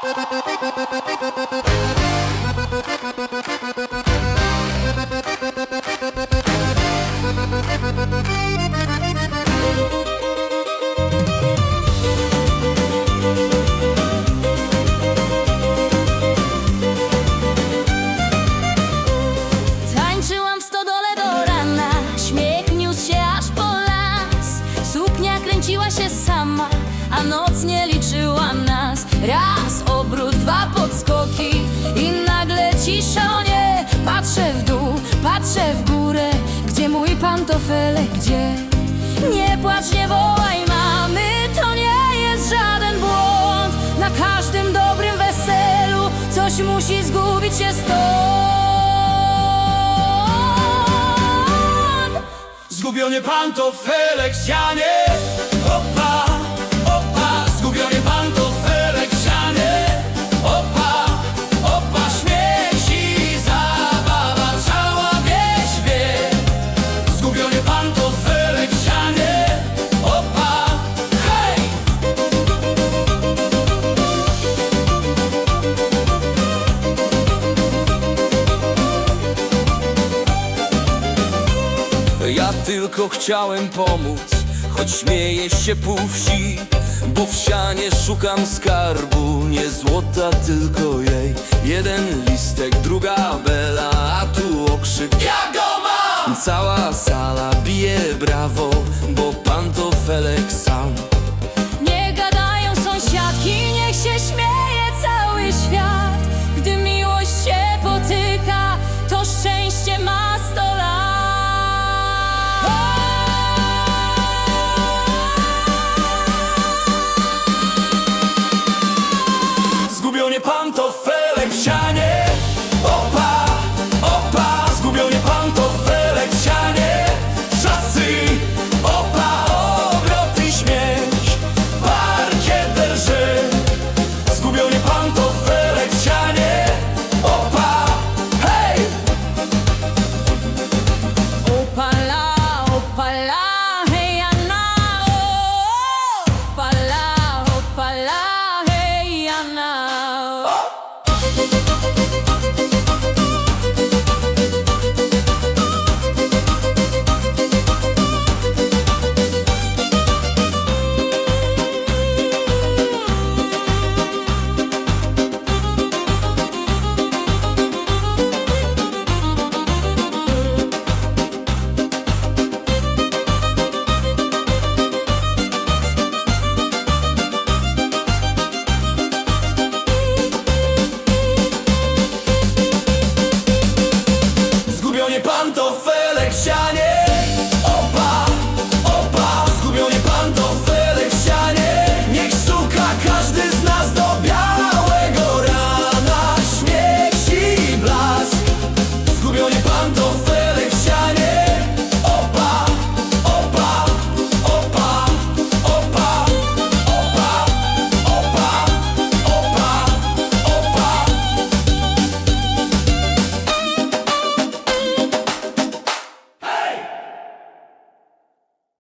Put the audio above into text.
Tańczyłam w stodole do rana Śmiech niósł się aż po las. Suknia kręciła się sama A noc nie liczyła nas. Raz obrót, dwa podskoki I nagle cisza, nie Patrzę w dół, patrzę w górę. Gdzie mój pantofelek, gdzie? Nie płacz, nie wołaj mamy To nie jest żaden błąd. Na każdym dobrym weselu Coś musi zgubić się stąd. Zgubiony pantofelek w Ja tylko chciałem pomóc, choć śmieje się pół wsi Bo w sianie szukam skarbu, nie złota, tylko jej. Jeden listek, druga bela, a tu okrzyk. Ja go mam! Cała sala bije brawo, bo pantofelek sam Moje pantofelek siadł